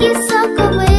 you so away.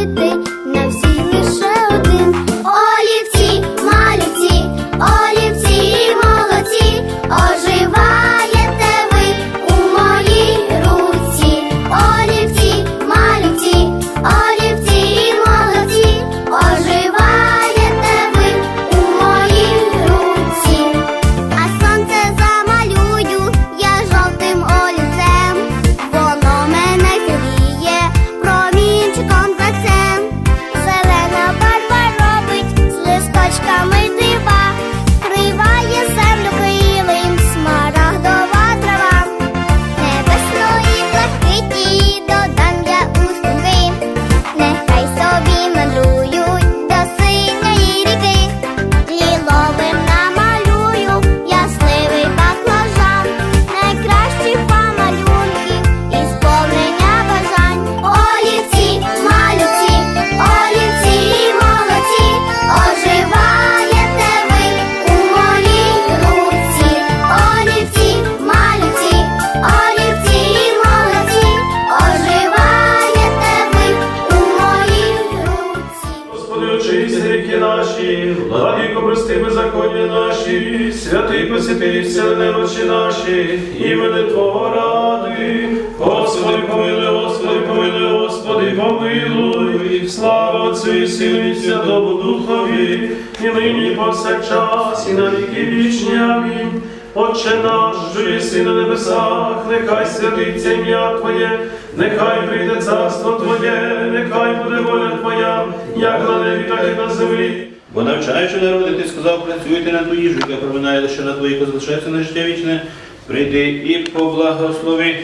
Ріки наші, владико, прости беззаконня наші, святий посвятий вселене очі наші, імени Твого ради. Господи, помилуй, Господи, помилуй, Господи, помилуй, слава Отцю і Сину і Святому Духові, і нині і повсякчас, і на віки вічні. Амінь. Отче наш, що єси на небесах, нехай святиться ім'я Твоє, нехай прийде царство Твоє, нехай буде воля Твоя, як на небі, так і на землі. Бо навчаючи народи, ти сказав, працюйте на ту їжу, яка проминає лише на твої, залишається на життя вічне. Прийди і поблагослови,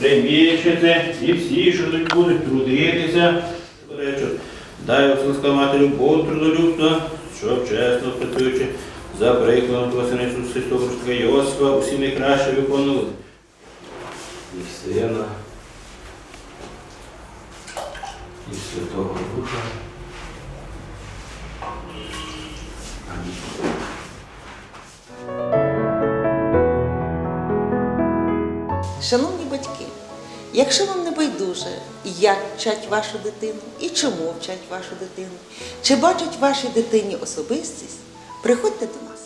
приміщите, і всі, що тут будуть трудитися. Дай Отця Матерю Бог трудолюбства, щоб чесно працюючи за прикладом Твого Сина Ісуса Христа, Йосифа, усі найкраще виконували. І Сина, і Святого Духа. Амінь. Шановні батьки, якщо вам не байдуже, як вчать вашу дитину і чому вчать вашу дитину, чи бачать вашій дитині особистість, приходьте до нас.